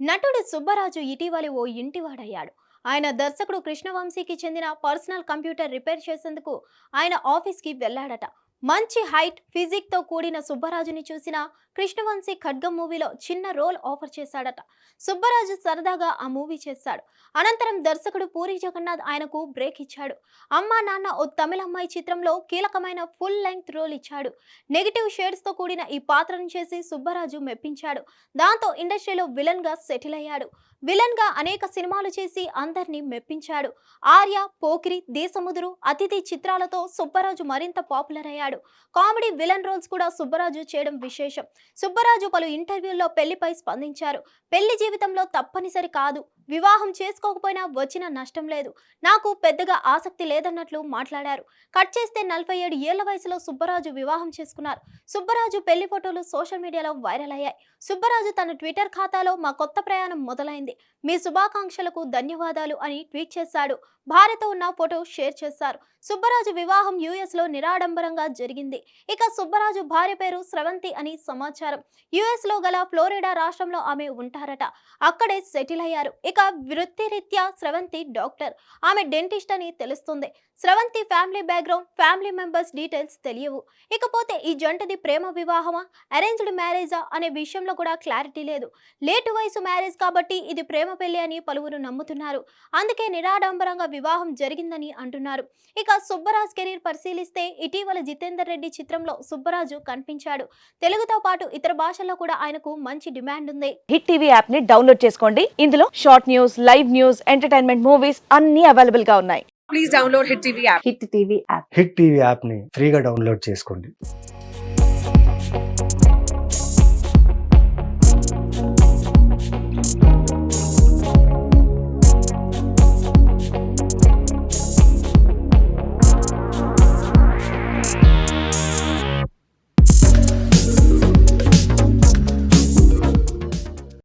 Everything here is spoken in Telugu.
నటుడు సుబ్బరాజు ఇటీవలి ఓ ఇంటివాడయ్యాడు. ఆయన దర్శకుడు కృష్ణవంశీకి చెందిన పర్సనల్ కంప్యూటర్ రిపేర్ చేసేందుకు ఆయన ఆఫీస్కి వెళ్ళాడట. మంచి హైట్ ఫిజిక్తో కూడిన సుబ్బరాజుని చూసిన కృష్ణవంశీ ఖడ్గం మూవీలో చిన్న రోల్ ఆఫర్ చేశాడట. సుబ్బరాజు సరదాగా ఆ మూవీ చేశాడు. అనంతరం దర్శకుడు పూరి జగన్నాథ్ ఆయనకు బ్రేక్ ఇచ్చాడు. అమ్మా నాన్న ఓ తమిళ అమ్మాయి చిత్రంలో కీలకమైన ఫుల్ లెంగ్త్ రోల్ ఇచ్చాడు. నెగిటివ్ షేడ్స్తో కూడిన ఈ పాత్రను చేసి సుబ్బరాజు మెప్పించాడు. దాంతో ఇండస్ట్రీలో విలన్గా సెటిల్ అయ్యాడు. విలన్గా అనేక సినిమాలు చేసి అందరినీ మెప్పించాడు. ఆర్య పోకిరి దేశముదురు అతిథి చిత్రాలతో సుబ్బరాజు మరింత పాపులర్ అయ్యాడు కామెడీ విలన్ రోల్స్ కూడా సుబ్బరాజు చేయడం విశేషం. సుబ్బరాజు పలు ఇంటర్వ్యూల్లో పెళ్ళిపై స్పందించారు. పెళ్ళి జీవితంలో తప్పనిసరి కాదు. వివాహం చేసుకోకపోయినా వచ్చిన నష్టం లేదు. నాకు పెద్దగా ఆసక్తి లేదన్నట్లు మాట్లాడారు. కట్ చేస్తే నలభై ఏడు ఏళ్ళ వయసులో సుబ్బరాజు వివాహం చేసుకున్నారు. సుబ్బరాజు పెళ్ళి ఫోటోలు సోషల్ మీడియాలో వైరల్ అయ్యాయి. సుబ్బరాజు తన ట్విట్టర్ ఖాతాలో మా కొత్త ప్రయాణం మొదలైంది. మీ శుభాకాంక్షలకు ధన్యవాదాలు అని ట్వీట్ చేశాడు. భార్యతో ఉన్న ఫోటో షేర్ చేశారు. సుబ్బరాజు వివాహం యుఎస్లో నిరాడంబరంగా జరిగింది. ఇక సుబ్బరాజు భార్య పేరు స్రవంతి అని సమాచారం. యుఎస్లో గల ఫ్లోరిడా రాష్ట్రంలో ఆమె ఉంటారట. అక్కడే సెటిల్ అయ్యారు. ఇక వృత్తిరీత్యా స్రవంతి డాక్టర్. ఆమె డెంటిస్ట్ అని తెలుస్తుంది. Sravanthi family background family members details తెలియవు. ఇకపోతే ఈ జంటది ప్రేమ వివాహమా అరేంజ్డ్ మ్యారేజా అనే విషయంలో కూడా క్లారిటీ లేదు. లేటు వయసు మ్యారేజ్ కాబట్టి ఇది ప్రేమ పెళ్ళి అని పలువురు నమ్ముతున్నారు. అందుకే నిరాడంబరంగా వివాహం జరిగిందని అంటున్నారు. ఇక సుబ్బరాజ్ కెరీర్ పరిశీలిస్తే ఇటీవల జితేందర్ రెడ్డి చిత్రంలో సుబ్బరాజు కనిపించాడు. తెలుగుతో పాటు ఇతర భాషల్లో కూడా ఆయనకు మంచి డిమాండ్ ఉంది. హిట్ టీవీ యాప్ని డౌన్లోడ్ చేసుకోండి. ఇందులో short news live news entertainment movies అన్ని అవైలబుల్గా ఉన్నాయి. Please download Hit TV app. Hit TV app hit TV యాప్ని ఫ్రీగా డౌన్లోడ్ చేసుకోండి.